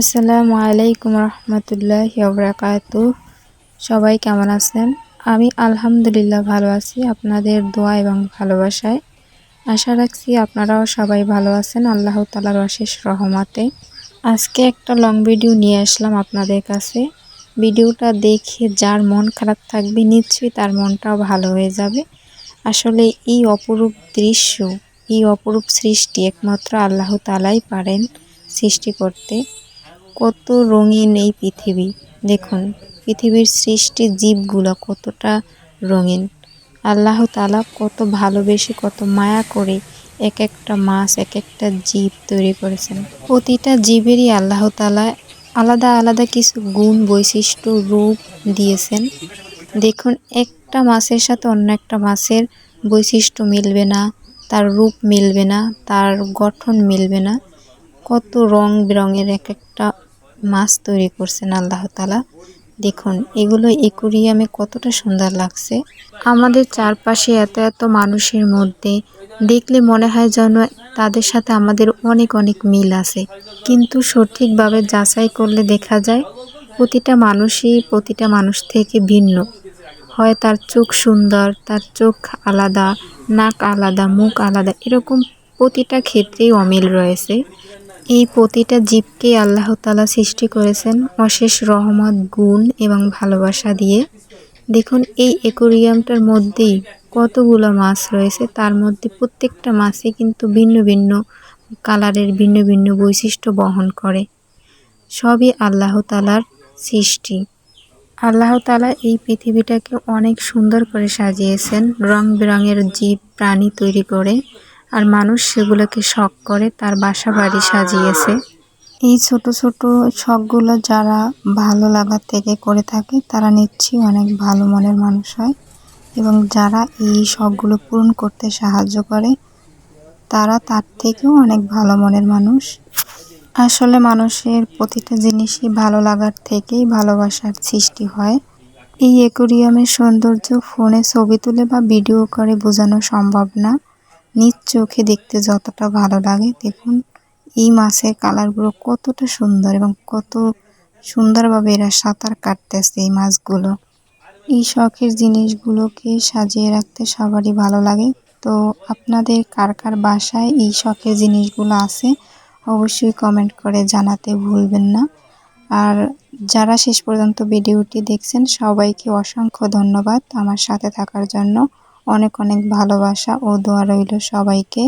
আসসালামু আলাইকুম রহমতুল্লাহ বরাকাত। সবাই কেমন আছেন? আমি আলহামদুলিল্লাহ ভালো আছি। আপনাদের দোয়া এবং ভালোবাসায় আশা রাখছি আপনারাও সবাই ভালো আছেন। আল্লাহ তালার অশেষ রহমাতে। আজকে একটা লং ভিডিও নিয়ে আসলাম আপনাদের কাছে। ভিডিওটা দেখে যার মন খারাপ থাকবে নিশ্চয়ই তার মনটাও ভালো হয়ে যাবে। আসলে এই অপরূপ দৃশ্য, এই অপরূপ সৃষ্টি একমাত্র আল্লাহ তালাই পারেন সৃষ্টি করতে। কত রঙিন এই পৃথিবী। দেখুন, পৃথিবীর সৃষ্টি জীবগুলো কতটা রঙিন। আল্লাহ তালা কত ভালোবেসে, কত মায়া করে এক একটা মাছ, এক একটা জীব তৈরি করেছেন। প্রতিটা জীবেরই আল্লাহ তালা আলাদা আলাদা কিছু গুণ, বৈশিষ্ট্য, রূপ দিয়েছেন। দেখুন, একটা মাছের সাথে অন্য একটা মাছের বৈশিষ্ট্য মিলবে না, তার রূপ মিলবে না, তার গঠন মিলবে না। কত রং বেরঙের এক একটা মাছ তৈরি করছেন আল্লাহ তালা দেখুন, এগুলো একুরিয়ামে কতটা সুন্দর লাগছে। আমাদের চারপাশে এত এত মানুষের মধ্যে দেখলে মনে হয় যেন তাদের সাথে আমাদের অনেক অনেক মিল আছে। কিন্তু সঠিকভাবে যাচাই করলে দেখা যায়, প্রতিটা মানুষই প্রতিটা মানুষ থেকে ভিন্ন। হয় তার চোখ সুন্দর, তার চোখ আলাদা, নাক আলাদা, মুখ আলাদা, এরকম প্রতিটা ক্ষেত্রেই অমিল রয়েছে। এই প্রতিটা জীবকে আল্লাহ তালা সৃষ্টি করেছেন অশেষ রহমত, গুণ এবং ভালোবাসা দিয়ে। দেখুন, এই অ্যাকোরিয়ামটার মধ্যেই কতগুলো মাছ রয়েছে, তার মধ্যে প্রত্যেকটা মাছে কিন্তু ভিন্ন ভিন্ন কালারের, ভিন্ন ভিন্ন বৈশিষ্ট্য বহন করে। সবই আল্লাহ তালার সৃষ্টি। আল্লাহ তালা এই পৃথিবীটাকে অনেক সুন্দর করে সাজিয়েছেন রং বেরঙের জীব, প্রাণী তৈরি করে। আর মানুষ সেগুলোকে শখ করে তার বাসা বাড়ি সাজিয়েছে। এই ছোট ছোট শখগুলো যারা ভালো লাগার থেকে করে থাকে, তারা নিশ্চয়ই অনেক ভালো মনের মানুষ হয়। এবং যারা এই শখগুলো পূরণ করতে সাহায্য করে, তারা তার থেকেও অনেক ভালো মনের মানুষ। আসলে মানুষের প্রতিটা জিনিসই ভালো লাগার থেকেই ভালোবাসার সৃষ্টি হয়। এই অ্যাকোরিয়ামের সৌন্দর্য ফোনে ছবি তুলে বা ভিডিও করে বোঝানো সম্ভব না। নিজ চোখে দেখতে যতটা ভালো লাগে, দেখুন এই মাছের কালারগুলো কতটা সুন্দর এবং কত সুন্দরভাবে এরা সাঁতার কাটতেছে এই মাছগুলো। এই শখের জিনিসগুলোকে সাজিয়ে রাখতে সবারই ভালো লাগে। তো আপনাদের কার কার বাসায় এই শখের জিনিসগুলো আছে, অবশ্যই কমেন্ট করে জানাতে ভুলবেন না। আর যারা শেষ পর্যন্ত ভিডিওটি দেখছেন, সবাইকে অসংখ্য ধন্যবাদ আমার সাথে থাকার জন্য। অনেক অনেক ভালোবাসা ও দোয়া রইল সবাইকে।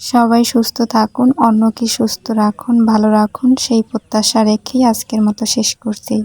সবাই সুস্থ থাকুন অন্যকে সুস্থ রাখুন, ভালো রাখুন, সেই প্রত্যাশা রেখেই আজকের মতো শেষ করছি।